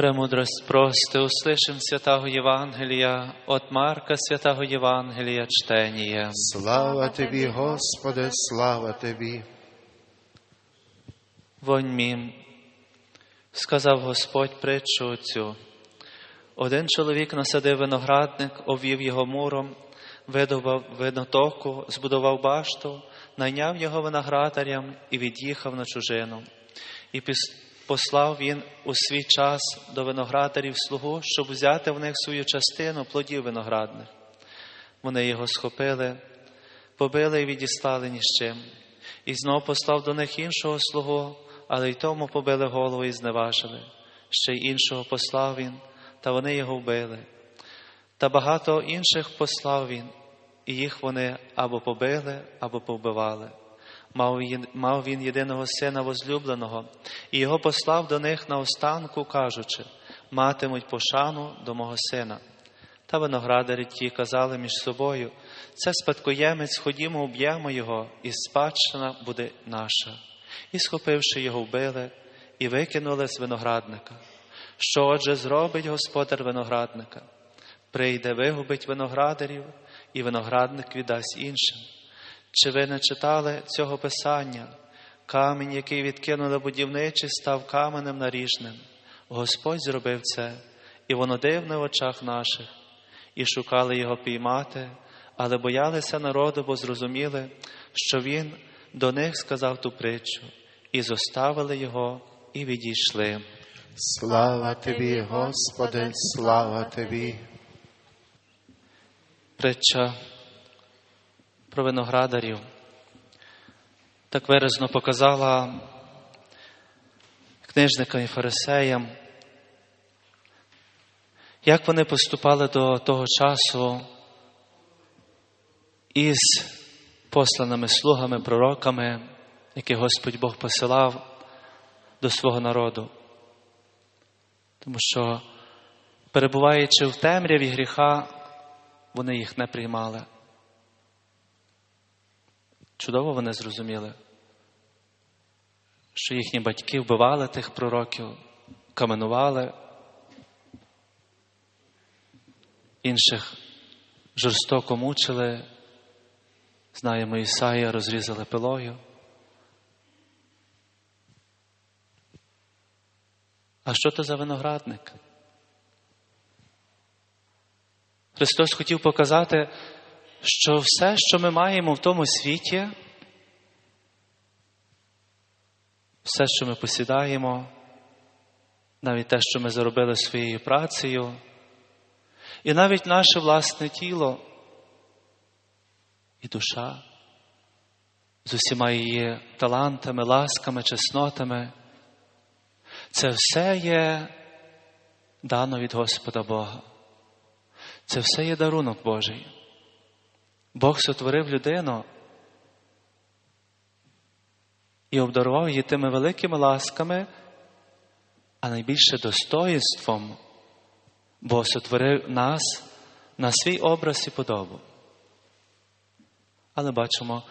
Премудрость прости, услышим святого Євангелія, от Марка святого Євангелія чтеніє. Слава тобі, Господи, слава тобі. Вонь мім, сказав Господь притчу цю. Один чоловік насадив виноградник, обвів його муром, видобав винотоку, збудував башту, найняв його виноградарям і від'їхав на чужину. І піс- послав він у свій час до виноградарів слугу, щоб взяти в них свою частину плодів виноградних. Вони його схопили, побили і відіслали ні з чим. І знов послав до них іншого слугу, але й тому побили голову і зневажили. Ще й іншого послав він, та вони його вбили. Та багато інших послав він, і їх вони або побили, або повбивали. Мав він, єдиного сина возлюбленого, і його послав до них на останку, кажучи, матимуть пошану до мого сина. Та виноградарі ті казали між собою, це спадкоємець, ходімо, уб'ємо його, і спадщина буде наша. І, схопивши його, вбили, і викинули з виноградника. Що отже зробить господар виноградника? Прийде, вигубить виноградарів, і виноградник віддасть іншим. Чи ви не читали цього писання? Камінь, який відкинули будівничі, став каменем наріжним. Господь зробив це, і воно дивне в очах наших, і шукали його піймати, але боялися народу, бо зрозуміли, що він до них сказав ту притчу, і зоставили його, і відійшли. Слава тобі, Господи, слава тобі. Притча про виноградарів так виразно показала книжникам і фарисеям, як вони поступали до того часу із посланими слугами, пророками, яких Господь Бог посилав до свого народу. Тому що, перебуваючи в темряві гріха, вони їх не приймали. Чудово вони зрозуміли, що їхні батьки вбивали тих пророків, каменували, інших жорстоко мучили, знаємо, Ісаїя розрізали пилою. А що то за виноградник? Христос хотів показати, що все, що ми маємо в тому світі, все, що ми посідаємо, навіть те, що ми заробили своєю працею, і навіть наше власне тіло і душа з усіма її талантами, ласками, чеснотами, це все є дано від Господа Бога. Це все є дарунок Божий. Бог сотворив людину і обдарував її тими великими ласками, а найбільше достоїнством, бо сотворив нас на свій образ і подобу. Але бачимо,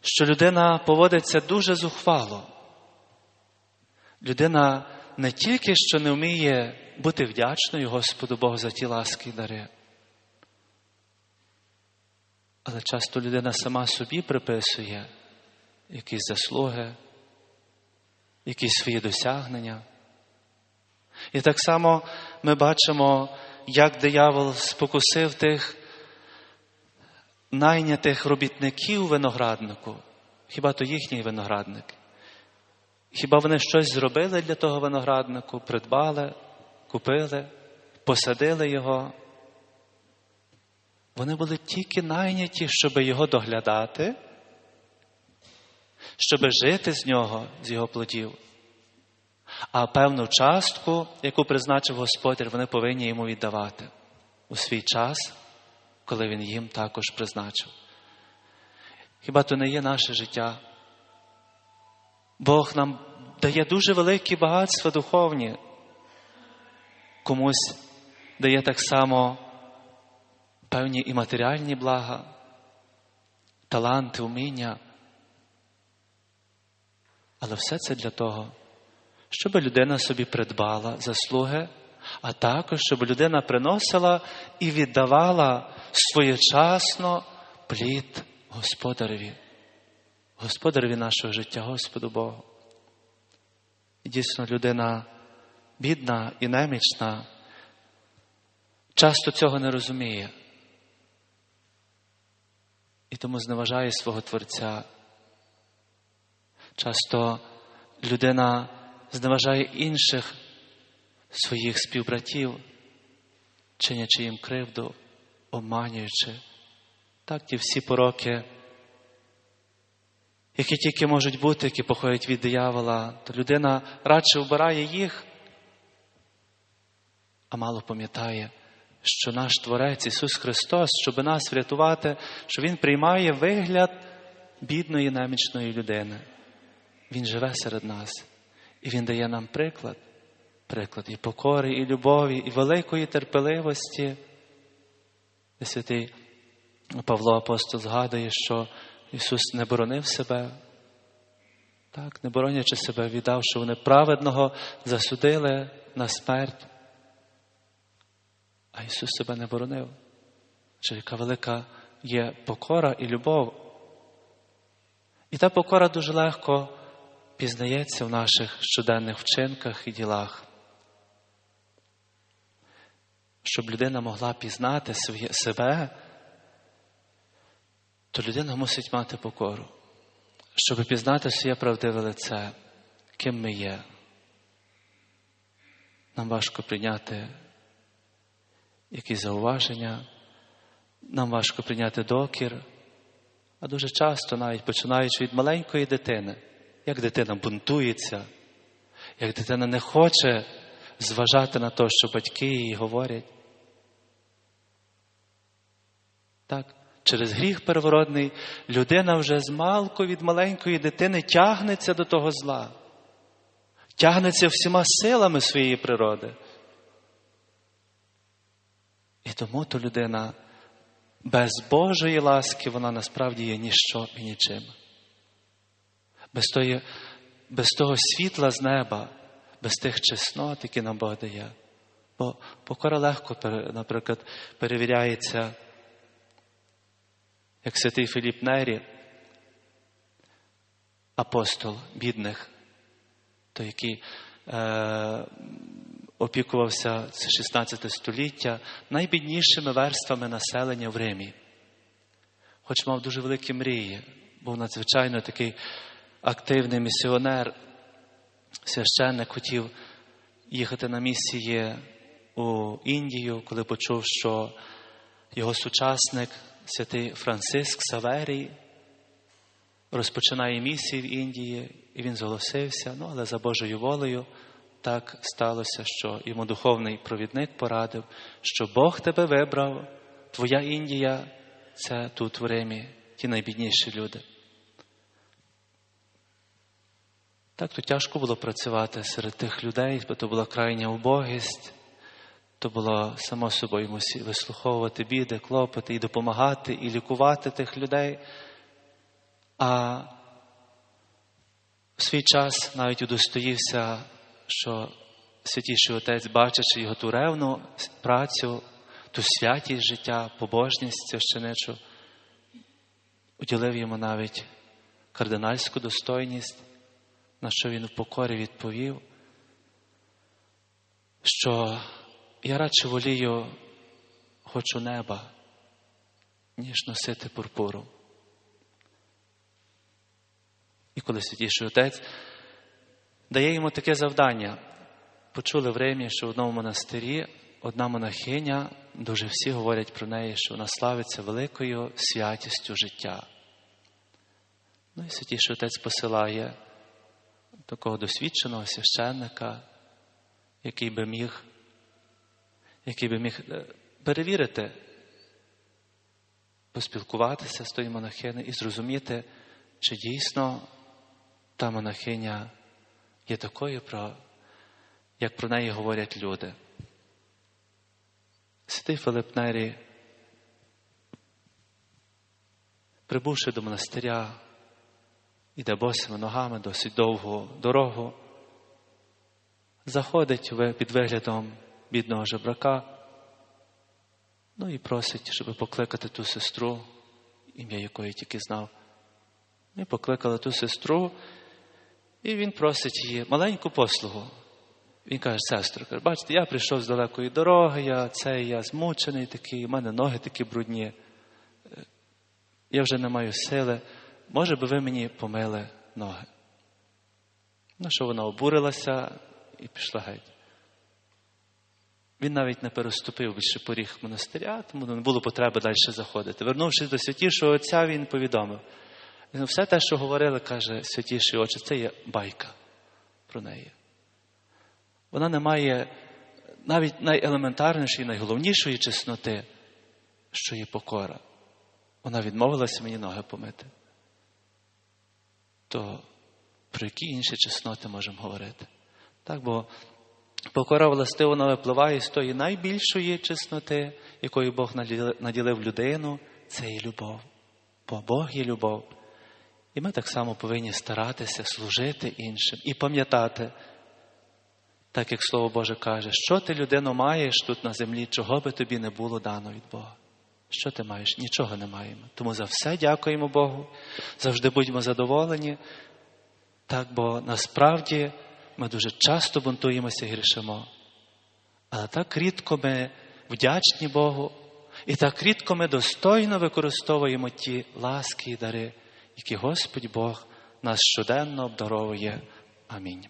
що людина поводиться дуже зухвало. Людина не тільки що не вміє бути вдячною Господу Богу за ті ласки і дари, але часто людина сама собі приписує якісь заслуги, якісь свої досягнення. І так само ми бачимо, як диявол спокусив тих найнятих робітників винограднику. Хіба то їхній виноградник? Хіба вони щось зробили для того винограднику, придбали, купили, посадили його? Вони були тільки найняті, щоб його доглядати, щоб жити з нього, з його плодів. А певну частку, яку призначив Господь, вони повинні йому віддавати у свій час, коли він їм також призначив. Хіба то не є наше життя? Бог нам дає дуже великі багатства духовні. Комусь дає так само певні і матеріальні блага, таланти, уміння. Але все це для того, щоб людина собі придбала заслуги, а також щоб людина приносила і віддавала своєчасно плід Господареві, Господареві нашого життя, Господу Богу. І дійсно людина бідна і немічна, часто цього не розуміє і тому зневажає свого Творця. Часто людина зневажає інших своїх співбратів, чинячи їм кривду, обманюючи. Так ті всі пороки, які тільки можуть бути, які походять від диявола, то людина радше вбирає їх, а мало пам'ятає, що наш Творець Ісус Христос, щоб нас врятувати, що Він приймає вигляд бідної немічної людини. Він живе серед нас, і Він дає нам приклад, приклад і покори, і любові, і великої терпеливості. І святий Павло Апостол згадує, що Ісус не боронив себе, так, не боронячи себе, віддав, що вони праведного засудили на смерть. А Ісус себе не боронив. Чи яка велика є покора і любов. І та покора дуже легко пізнається в наших щоденних вчинках і ділах. Щоб людина могла пізнати себе, то людина мусить мати покору, щоб пізнати своє правдиве лице, ким ми є. Нам важко прийняти якісь зауваження, нам важко прийняти докір, а дуже часто, навіть починаючи від маленької дитини, як дитина бунтується, як дитина не хоче зважати на те, що батьки їй говорять. Так, через гріх первородний людина вже з малку від маленької дитини тягнеться до того зла, тягнеться всіма силами своєї природи. І тому то людина без Божої ласки вона насправді є ніщо і нічим. Без, тої, без того світла з неба, без тих чеснот, які нам Бог дає. Бо покора легко, наприклад, перевіряється, як святий Філіп Нері, апостол бідних, той, який е, опікувався це 16 століття найбіднішими верствами населення в Римі. Хоч мав дуже великі мрії, був надзвичайно такий активний місіонер, священник хотів їхати на місії у Індію, коли почув, що його сучасник, святий Франциск Саверій, розпочинає місію в Індії, і він зголосився, ну але за Божою волею так сталося, що йому духовний провідник порадив, що Бог тебе вибрав, твоя Індія це тут в Римі, ті найбідніші люди. Так то тяжко було працювати серед тих людей, бо то була крайня убогість, то було само собою вислуховувати біди, клопоти і допомагати, і лікувати тих людей. А в свій час навіть удостоївся що святіший Отець, бачачи його ту ревну працю, ту святість життя, побожність священичу, уділив йому навіть кардинальську достойність, на що він в покорі відповів, що я радше волію хочу неба, ніж носити пурпуру. І коли святіший отець дає йому таке завдання. Почули в Римі, що в одному монастирі одна монахиня, дуже всі говорять про неї, що вона славиться великою святістю життя. Ну і святіший отець посилає такого досвідченого священника, який би міг, який би міг е, перевірити, поспілкуватися з тою монахиною і зрозуміти, чи дійсно та монахиня є такою, про, як про неї говорять люди. Святий Филип Нері, прибувши до монастиря, іде босими ногами досить довгу дорогу, заходить під виглядом бідного жебрака, ну і просить, щоб покликати ту сестру, ім'я якої тільки знав. Ми покликали ту сестру, і він просить її маленьку послугу. Він каже, сестру, каже, бачите, я прийшов з далекої дороги, я цей, я змучений такий, у мене ноги такі брудні. Е, Я вже не маю сили. Може би ви мені помили ноги? На що вона обурилася і пішла геть. Він навіть не переступив більше поріг монастиря, тому не було потреби далі заходити. Вернувшись до святішого отця, він повідомив. Він, Все те, що говорили, каже святіший отче, це є байка про неї. Вона не має навіть найелементарнішої, найголовнішої чесноти, що є покора. Вона відмовилася мені ноги помити. То про які інші чесноти можемо говорити? Так, бо покора властиво вона випливає з тої найбільшої чесноти, якою Бог наділив людину, це є любов. Бо Бог є любов. І ми так само повинні старатися служити іншим і пам'ятати, так як Слово Боже каже, що ти людино маєш тут на землі, чого би тобі не було дано від Бога. Що ти маєш? Нічого не маємо. Тому за все дякуємо Богу, завжди будьмо задоволені. Так, бо насправді ми дуже часто бунтуємося і грішимо. Але так рідко ми вдячні Богу, і так рідко ми достойно використовуємо ті ласки і дари, які Господь Бог нас щоденно обдаровує. Амінь.